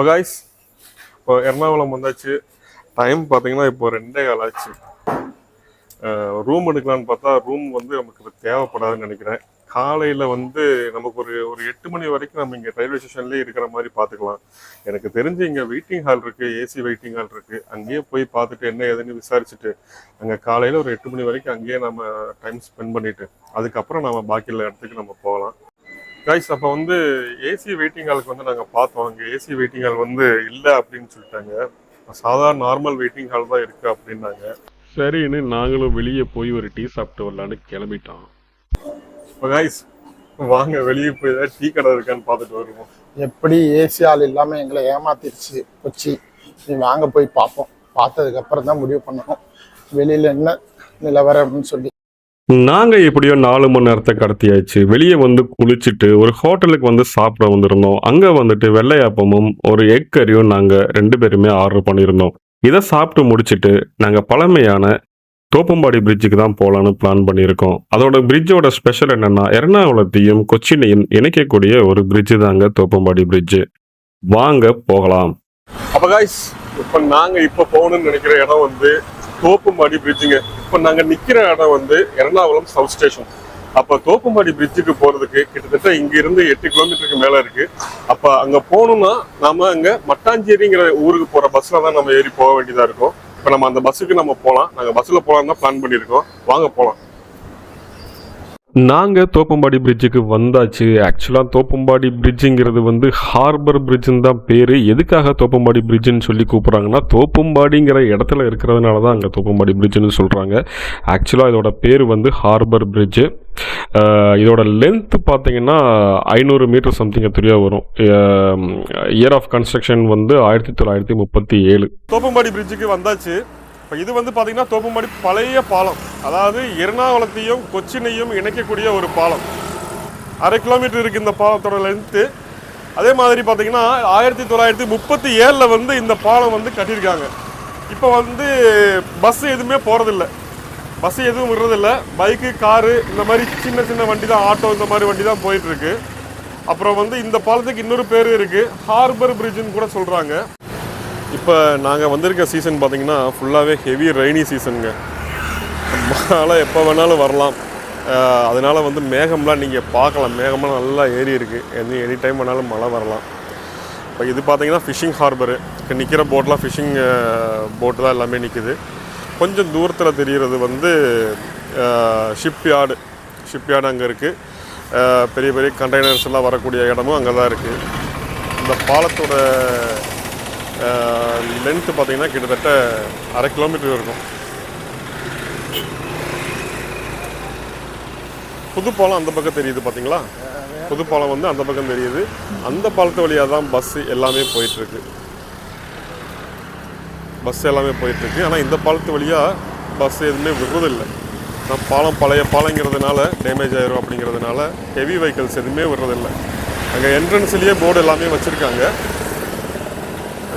அப்போ காய்ஸ் இப்போ எர்ணாகுளம் வந்தாச்சு டைம் பார்த்தீங்கன்னா இப்போ ரெண்டே கால் ஆச்சு ரூம் எடுக்கலான்னு பார்த்தா ரூம் வந்து நமக்கு தேவைப்படாதுன்னு நினைக்கிறேன் காலையில் வந்து நமக்கு ஒரு ஒரு எட்டு மணி வரைக்கும் நம்ம இங்கே ரயில்வே ஸ்டேஷன்லேயே இருக்கிற மாதிரி பார்த்துக்கலாம் எனக்கு தெரிஞ்சு இங்கே வெயிட்டிங் ஹால் இருக்குது ஏசி வெயிட்டிங் ஹால் இருக்குது அங்கேயே போய் பார்த்துட்டு என்ன ஏதுன்னு விசாரிச்சுட்டு அங்கே காலையில் ஒரு எட்டு மணி வரைக்கும் அங்கேயே நம்ம டைம் ஸ்பெண்ட் பண்ணிவிட்டு அதுக்கப்புறம் நம்ம பாக்கி உள்ள இடத்துக்கு நம்ம போகலாம் கைஸ் அப்போ வந்து ஏசி வெயிட்டிங் ஹாலுக்கு வந்து நாங்கள் பார்த்தோம். அங்கே ஏசி வெயிட்டிங் ஹால் வந்து இல்லை அப்படின்னு சொல்லிட்டாங்க. சாதாரண நார்மல் வெயிட்டிங் ஹால் தான் இருக்குது அப்படின்னாங்க. சரின்னு நாங்களும் வெளியே போய் ஒரு டீ சாப்பிட்டு வரலான்னு கிளம்பிட்டோம். இப்போ கைஸ் வாங்க வெளியே போய் ஏதாவது டீ கடை இருக்கான்னு பார்த்துட்டு வருவோம். எப்படி ஏசி ஆள் இல்லாம எங்களை ஏமாத்திருச்சு கொச்சி நீ வாங்க போய் பார்ப்போம். பார்த்ததுக்கு அப்புறம் தான் முடிவு பண்ணணும். வெளியில என்ன நிலவரம்னு சொல்லி. நாங்கள் எப்படியோ நாலு மணி நேரத்தை கடத்தியாச்சு. வெளியே வந்து குளிச்சுட்டு ஒரு ஹோட்டலுக்கு வந்து சாப்பிட வந்திருந்தோம். அங்கே வந்துட்டு வெள்ளையாப்பமும் ஒரு எக் கறியும் நாங்கள் ரெண்டு பேருமே ஆர்டர் பண்ணியிருந்தோம். இதை சாப்பிட்டு முடிச்சுட்டு நாங்கள் பழமையான தோப்பம்பாடி பிரிட்ஜுக்கு தான் போகலான்னு பிளான் பண்ணியிருக்கோம். அதோட பிரிட்ஜோட ஸ்பெஷல் என்னென்னா எர்ணாகுளத்தையும் கொச்சினையும் இணைக்கக்கூடிய ஒரு பிரிட்ஜு தாங்க தோப்பம்பாடி பிரிட்ஜு வாங்க போகலாம். அப்போ காய்ஸ் இப்போ நாங்கள் இப்போ போகணும்னு நினைக்கிற இடம் வந்து தோப்புமாடி பிரிட்ஜுங்க இப்போ நாங்கள் நிற்கிற இடம் வந்து எர்ணாகுளம் சவுத் ஸ்டேஷன் அப்போ தோப்புமாடி பிரிட்ஜுக்கு போகிறதுக்கு கிட்டத்தட்ட இங்கிருந்து எட்டு கிலோமீட்டருக்கு மேலே இருக்குது அப்போ அங்கே போகணும்னா நாம் அங்கே மட்டாஞ்சேரிங்கிற ஊருக்கு போகிற பஸ்ஸில் தான் நம்ம ஏறி போக வேண்டியதாக இருக்கும். இப்போ நம்ம அந்த பஸ்ஸுக்கு நம்ம போகலாம் நாங்கள் பஸ்ஸில் போகலான்னு தான் பிளான் பண்ணியிருக்கோம். வாங்க போகலாம் நாங்கள் தோப்பம்பாடி பிரிட்ஜுக்கு வந்தாச்சு. ஆக்சுவலாக தோப்பம்பாடி பிரிட்ஜுங்கிறது வந்து ஹார்பர் பிரிட்ஜுன்னு தான் பேர். எதுக்காக தோப்பம்பாடி பிரிட்ஜுன்னு சொல்லி கூப்பிட்றாங்கன்னா தோப்பம்பாடிங்கிற இடத்துல இருக்கிறதுனால தான் அங்கே தோப்பம்பாடி பிரிட்ஜுன்னு சொல்கிறாங்க ஆக்சுவலாக இதோட பேர் வந்து ஹார்பர் பிரிட்ஜு இதோட லென்த் பார்த்தீங்கன்னா ஐநூறு மீட்டர் சம்திங் தெரியா வரும். இயர் ஆஃப் கன்ஸ்ட்ரக்ஷன் வந்து ஆயிரத்தி தொள்ளாயிரத்தி முப்பத்தி ஏழு. தோப்பம்பாடி பிரிட்ஜுக்கு வந்தாச்சு. இப்போ இது வந்து பார்த்தீங்கன்னா தோப்புமாடி பழைய பாலம். அதாவது எர்ணாகுளத்தையும் கொச்சினையும் இணைக்கக்கூடிய ஒரு பாலம். அரை கிலோமீட்டர் இருக்குது இந்த பாலத்தோட லென்த்து அதே மாதிரி பார்த்தீங்கன்னா ஆயிரத்தி தொள்ளாயிரத்தி முப்பத்தி ஏழில் வந்து இந்த பாலம் வந்து கட்டியிருக்காங்க. இப்போ வந்து பஸ் எதுவுமே போகிறதில்ல பஸ் எதுவும் விடுறதில்ல. பைக்கு காரு இந்த மாதிரி சின்ன சின்ன வண்டி தான் ஆட்டோ இந்த மாதிரி வண்டி தான் போயிட்டுருக்கு அப்புறம் வந்து இந்த பாலத்துக்கு இன்னொரு பேர் இருக்குது ஹார்பர் பிரிட்ஜுன்னு கூட சொல்கிறாங்க இப்போ நாங்கள் வந்திருக்க சீசன் பார்த்திங்கன்னா ஃபுல்லாகவே ஹெவி ரெய்னி சீசனுங்க மழை எப்போ வேணாலும் வரலாம். அதனால் வந்து மேகம்லாம் நீங்கள் பார்க்கலாம். மேகம்லாம் நல்லா ஏறி இருக்குது எனி எனி டைம் வேணாலும் மழை வரலாம். இப்போ இது பார்த்திங்கன்னா ஃபிஷிங் ஹார்பரு இப்போ நிற்கிற போட்லாம் ஃபிஷிங் போட்டு தான் எல்லாமே நிற்கிது கொஞ்சம் தூரத்தில் தெரிகிறது வந்து ஷிப் யார்டு ஷிப் யார்டு அங்கே இருக்குது பெரிய பெரிய கண்டெய்னர்ஸ் எல்லாம் வரக்கூடிய இடமும் அங்கே தான் இருக்குது இந்த பாலத்தோட லென்த்து பார்த்தீங்கன்னா கிட்டத்தட்ட அரை கிலோமீட்டர் இருக்கும். புதுப்பாலம் அந்த பக்கம் தெரியுது பார்த்தீங்களா? புதுப்பாலம் வந்து அந்த பக்கம் தெரியுது. அந்த பாலத்து வழியாக தான் பஸ்ஸு எல்லாமே போயிட்டுருக்கு. பஸ் எல்லாமே போயிட்டுருக்கு. ஆனால் இந்த பாலத்து வழியாக பஸ் எதுவுமே விடுறதில்லை நான் பாலம் பழைய பாலங்கிறதுனால டேமேஜ் ஆயிரும் அப்படிங்கிறதுனால ஹெவி வெஹிக்கல்ஸ் எதுவுமே விடுறதில்லை அங்கே என்ட்ரன்ஸ்லேயே போர்டு எல்லாமே வச்சுருக்காங்க.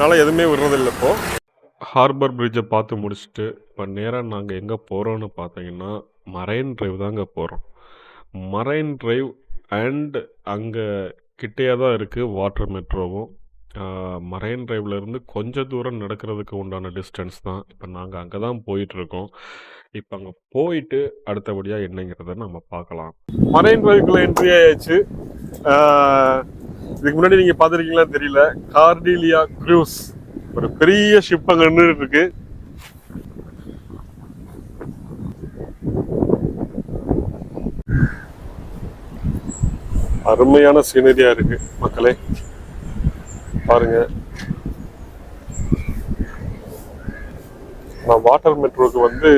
அதனால் எதுவுமே விடுறதில்லை இப்போ. ஹார்பர் பிரிட்ஜை பார்த்து முடிச்சுட்டு இப்போ நேராக நாங்கள் எங்கே போகிறோன்னு பார்த்தீங்கன்னா மரைன் டிரைவ் தாங்க போகிறோம் மரைன் டிரைவ் அண்ட் அங்கே கிட்டேயே தான் இருக்குது வாட்டர் மெட்ரோவும் மரைன் டிரைவ்லேருந்து கொஞ்சம் தூரம் நடக்கிறதுக்கு உண்டான டிஸ்டன்ஸ் தான். இப்போ நாங்கள் அங்கே தான் போயிட்டுருக்கோம். இப்போ அங்கே போயிட்டு அடுத்தபடியாக என்னங்கிறத நம்ம பார்க்கலாம். மரைன் டிரைவ்க்குள்ள என்ட்ரி ஆயாச்சு. இதுக்கு முன்னாடி நீங்கள் பார்த்துருக்கீங்களா தெரியல கார்டிலியா க்ரூஸ் ஒரு பெரிய ஷிப் அங்கே நின்றுட்டு இருக்கு. அருமையான சீனரியா இருக்கு மக்களே. பாருங்க. நான் வாட்டர் மெட்ரோக்கு வந்து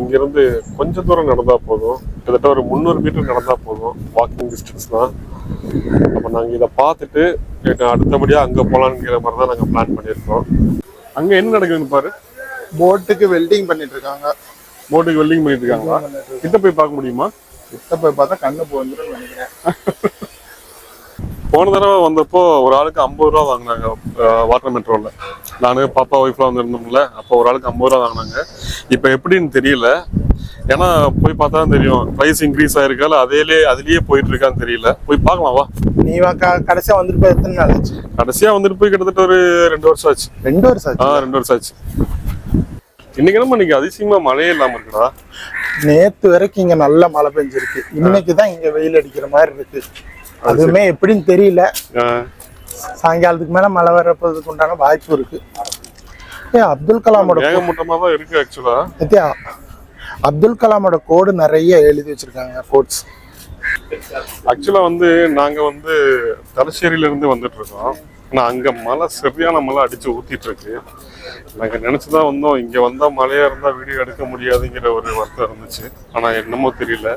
இங்கிருந்து கொஞ்ச தூரம் நடந்தா போதும். கிட்டத்தட்ட ஒரு முந்நூறு மீட்டர் நடந்தா போதும் வாக்கிங் டிஸ்டன்ஸ் தான் அப்போ நாங்கள் இதை பார்த்துட்டு அடுத்தபடியாக அங்கே போகலான்ங்கிற மாதிரி தான் நாங்கள் பிளான் பண்ணியிருக்கோம். அங்கே என்ன நடக்குதுன்னு பாரு. போட்டுக்கு வெல்டிங் பண்ணிட்டு இருக்காங்க போட்டுக்கு வெல்டிங் பண்ணிட்டு இருக்காங்களா கிட்ட போய் பார்க்க முடியுமா? கிட்ட போய் பார்த்தா கண்ணு நினைக்கிறேன். போன தடவை வந்தப்போ ஒரு ஆளுக்கு ஐம்பது ரூபா வாங்கினாங்க வாட்டர் மெட்ரோவில் நான் பாப்பா ஒய்ஃப்லாம் வந்திருந்தோம்ல அப்போ ஒரு ஆளுக்கு ஐம்பது ரூபா வாங்கினாங்க. இப்போ எப்படின்னு தெரியல. ஏன்னா போய் பார்த்தா தெரியும். ப்ரைஸ் இன்க்ரீஸ் ஆயிருக்கால அதேலே அதுலயே போயிட்டு இருக்கான்னு தெரியல. போய் பார்க்கலாம் வா. நீ கடைசியா வந்துட்டு போய் எத்தனை நாள் ஆச்சு? கடைசியா வந்துட்டு போய் கிட்டத்தட்ட ஒரு ரெண்டு வருஷம் ஆச்சு. ரெண்டு வருஷம் ஆ ஆச்சு ரெண்டு வருஷம் ஆச்சு. இன்னைக்கு என்னமா இன்னைக்கு அதிசயமா மழையே இல்லாம இருக்குடா. நேத்து வரைக்கும் இங்க நல்ல மழை பெஞ்சிருக்கு. இன்னைக்கு தான் இங்க வெயில் அடிக்கிற மாதிரி இருக்கு. அதுவுமே எப்படின்னு தெரியல. ஆ, சாயங்காலத்துக்கு மேல மழை வர்றதுக்கு உண்டான வாய்ப்பு இருக்கு. ஏ அப்துல் கலாமோட மேகமூட்டமா தான் இருக்கு ஆக்சுவலா அப்துல் கலாமோட கோடு நிறைய எழுதி வச்சிருக்காங்க கோட்ஸ் ஆக்சுவலா வந்து நாங்க வந்து தலശ്ശേரியில இருந்து வந்துட்டு இருக்கோம். ஆனா அங்க மழை சரியான மழை அடிச்சு ஊத்திட்டு இருக்கு நாங்க நினைச்சுதான் வந்தோம். இங்க வந்தா மழையா இருந்தா வீடியோ எடுக்க முடியாதுங்கிற ஒரு வருத்தம் இருந்துச்சு. ஆனா என்னமோ தெரியல.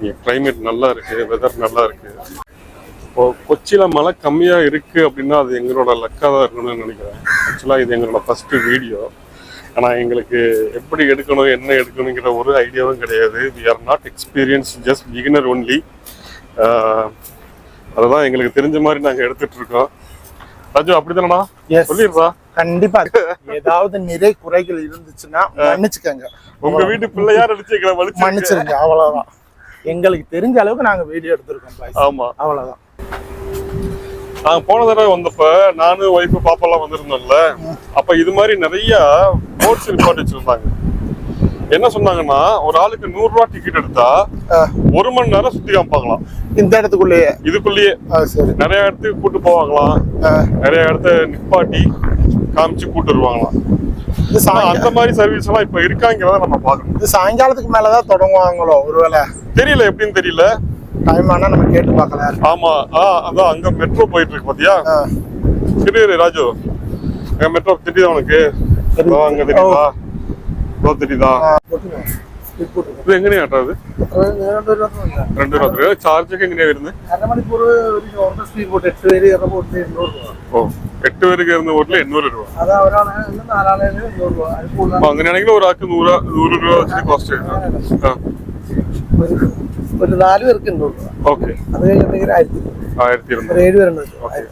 இங்க கிளைமேட் நல்லா இருக்கு வெதர் நல்லா இருக்கு. இப்போ கொச்சியில மழை கம்மியா இருக்கு அப்படின்னா அது எங்களோட லக்கா தான் இருக்கணும்னு நினைக்கிறேன். ஆக்சுவலா இது எங்களோட ஃபர்ஸ்ட் வீடியோ ஆனா எங்களுக்கு எப்படி எடுக்கணும் என்ன எடுக்கணுங்கிற ஒரு ஐடியாவும் கிடையாது. We are not experience just beginner only அதுதான் எங்களுக்கு தெரிஞ்ச மாதிரி நாங்க எடுத்துட்டு இருக்கோம் ராஜு அப்படிதானடா? சொல்லிடுறா. கண்டிப்பா. ஏதாவது நிறை குறைகள் இருந்துச்சுன்னா மன்னிச்சுக்கோங்க. உங்க வீட்டு பிள்ளையார் அடிச்சு எங்களை வலிச்சு மன்னிச்சிருங்க அவ்வளவுதான். எங்களுக்கு தெரிஞ்ச அளவுக்கு நாங்க வீடியோ எடுத்திருக்கோம் ஆமா. அவ்வளவுதான். நாங்க போன தடவை வந்தப்ப நானும் ஒய்ஃபு பாப்பாலாம் வந்திருந்தோம்ல. அப்ப இது மாதிரி நிறைய போட்ஸ் ரிப்போர்ட் வச்சிருந்தாங்க. என்ன சொன்னாங்கன்னா ஒரு ஆளுக்கு நூறு ரூபா டிக்கெட் எடுத்தா ஒரு மணி நேரம் சுத்தி காமிப்பாங்களாம் இந்த இடத்துக்குள்ளேயே? இதுக்குள்ளேயே. நிறைய இடத்துக்கு கூட்டு போவாங்களாம். நிறைய இடத்த நிப்பாட்டி காமிச்சு கூட்டு வருவாங்களாம். அந்த மாதிரி சர்வீஸ் எல்லாம் இப்ப இருக்காங்கிறத நம்ம பார்க்கணும். இது சாயங்காலத்துக்கு மேலதான் தொடங்குவாங்களோ ஒருவேளை? தெரியல எப்படின்னு தெரியல. டைம் ஆனா நம்ம கேட்டு பார்க்கலாம் ஆமா ஆ அதான் அங்க மெட்ரோ போயிட்டு இருக்கு பாத்தியா? தெரியுது ராஜு. அங்க மெட்ரோ தெரியுதா உனக்கு? അങ് ഇത് ചാർജ് ഒരു രൂപ. ഓ എട്ട് പേര് കയറുന്ന രൂപ. രൂപ. അങ്ങനെയാണെങ്കിൽ ഒരാൾക്ക് നൂറ് രൂപ അത് ആയിരത്തി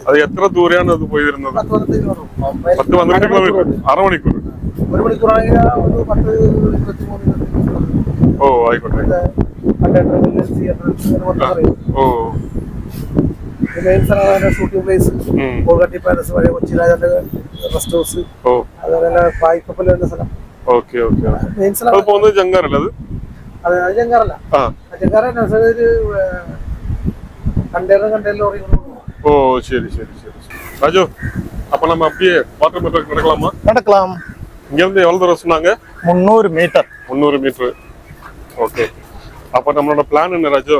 അത് എത്ര ദൂരെയാണ് അത് പോയി വരുന്നത്? പത്ത് പന്ത്രണ്ട് കിലോമീറ്റർ. മണിക്കൂർ ഒരു മണിക്കൂറാണെങ്കിൽ ഒരു പത്ത് ഇരുപത്തി മൂന്ന് ഓ ആയിക്കോട്ടെ. ഓ. Main shooting place. Rest house. അതുപോലെ പായ്ക്കപ്പൽ എന്ന മെയിൻ അത് ഓ ശരി ശரி ശரி ராஜு அப்ப நம்ம அப்படியே வாட்டர் இங்கேருந்து எவ்வளோ தூரம் சொன்னாங்க? முந்நூறு மீட்டர். முந்நூறு மீட்ரு ஓகே. அப்போ நம்மளோட பிளான் என்ன ராஜு?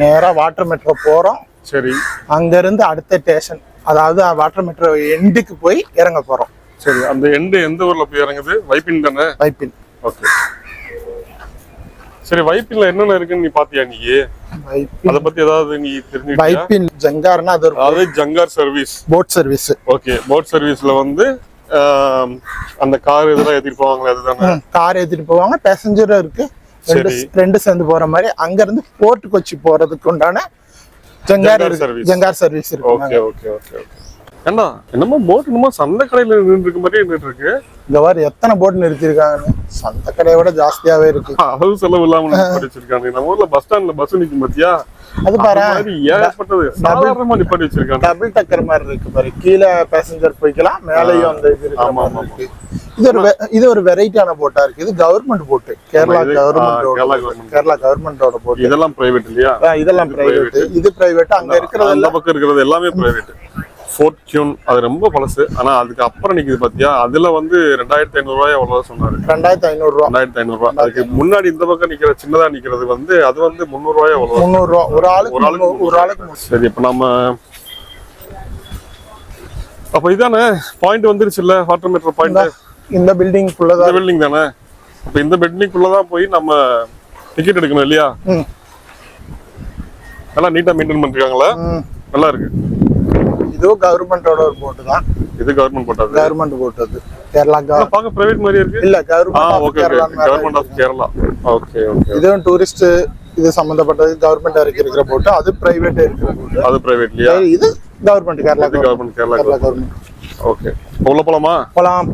நேராக வாட்டர் மெட்ரோ போகிறோம் சரி. அங்கேருந்து அடுத்த ஸ்டேஷன் அதாவது வாட்டர் மெட்ரோ எண்டுக்கு போய் இறங்க போகிறோம் சரி அந்த எண்டு எந்த ஊரில் போய் இறங்குது? வைப்பின் தானே? வைப்பின் ஓகே. சரி வைப்பின்ல என்னென்ன இருக்குன்னு நீ பாத்தியா நீ அத பத்தி ஏதாவது நீ தெரிஞ்சு வைப்பின் ஜங்கார்னா அது அது ஜங்கார் service boat service okay boat சர்வீஸ்ல வந்து அந்த கார் இதெல்லாம் ஏத்திட்டு போவாங்களே அதுதானே? கார் ஏத்திட்டு போவாங்க பேசஞ்சரும் இருக்கு. ரெண்டு. ரெண்டு சேர்ந்து போற மாதிரி. அங்க இருந்து போர்ட் கொச்சி போறதுக்கு உண்டான ஜங்கார் service. ஜங்கார் சர்வீஸ் இருக்கு. ஓகே ஓகே ஓகே ஓகே என்னமோ போட் என்னமோ சந்தை கடையில நின்று இருக்க மாதிரி நின்றுட்டு இருக்கு. இந்த மாதிரி எத்தனை போட் நிறுத்திருக்காங்கன்னு சந்த கடையை விட ஜாஸ்தியாவே இருக்கு. அளவு செலவு இல்லாம வச்சிருக்காங்க. நம்ம ஊர்ல பஸ் ஸ்டாண்ட்ல பஸ் நிக்கும் பாத்தியா? அது பாரு அந்த ஏகப்பட்டது. சாதாரணமா நிப்பாட்டி வச்சிருக்காங்க. டபுள் டக்கர் மாதிரி இருக்கு பாரு. கீழே பேசஞ்சர் போய்க்கலாம் மேலேயும் அந்த இது இருக்கு. இது ஒரு இது ஒரு வெரைட்டியான போட்டா இருக்கு. இது கவர்மெண்ட் போட்டு கேரளா கவர்மெண்ட். கேரளா கவர்மெண்டோட போட்டு இதெல்லாம் பிரைவேட் இல்லையா? இதெல்லாம் இது பிரைவேட் இது பிரைவேட் அங்க அந்த இருக்கிறதெல்லாம் பக்கம் இருக்கிறது எல்லாமே பிரைவேட் ஃபோர்ட்யூன் அது ரொம்ப பழசு. ஆனா அதுக்கு அப்புறம் நிக்குது பாத்தியா? அதுல வந்து ரெண்டாயிரத்தி ஐநூறு ரூபாய் அவ்வளவு சொன்னாரு? ரெண்டாயிரத்தி ஐநூறு ரூபா. ரெண்டாயிரத்தி ஐநூறு ரூபாய் அதுக்கு முன்னாடி இந்த பக்கம் நிக்கிற சின்னதா நிக்கிறது வந்து அது வந்து முந்நூறு ரூபாய் அவ்வளவு முந்நூறு ரூபா. ஒரு ஆளுக்கு ஒரு ஆளுக்கு ஒரு ஆளுக்கு. சரி இப்ப நம்ம அப்ப இதானே? பாயிண்ட் வந்துருச்சுல்ல? வாட்டர் மீட்டர் பாயிண்ட் இந்த பில்டிங் இந்த பில்டிங் தானே? அப்ப இந்த பில்டிங்குள்ளதான் போய் நம்ம டிக்கெட் எடுக்கணும் இல்லையா? நல்லா நீட்டா மெயின்டைன் பண்ணிருக்காங்களா. நல்லா இருக்கு. இதுவும் கவர்மெண்டோட ஒரு போட்டு தான். இது கவர்மெண்ட் போட்டது கவர்மெண்ட் போட்டு அது. கேரளா பார்க்க பிரைவேட் மாதிரி இருக்கு? இல்ல government okay government of Kerala okay okay இதுவும் டூரிஸ்ட் இது சம்பந்தப்பட்டது கவர்மெண்ட் இறக்கி இருக்கிற போட்டு அது பிரைவேட் இருக்கிற அது பிரைவேட் இல்லையா இது government Kerala government Kerala government okay உள்ள போலாமா? போலாம்.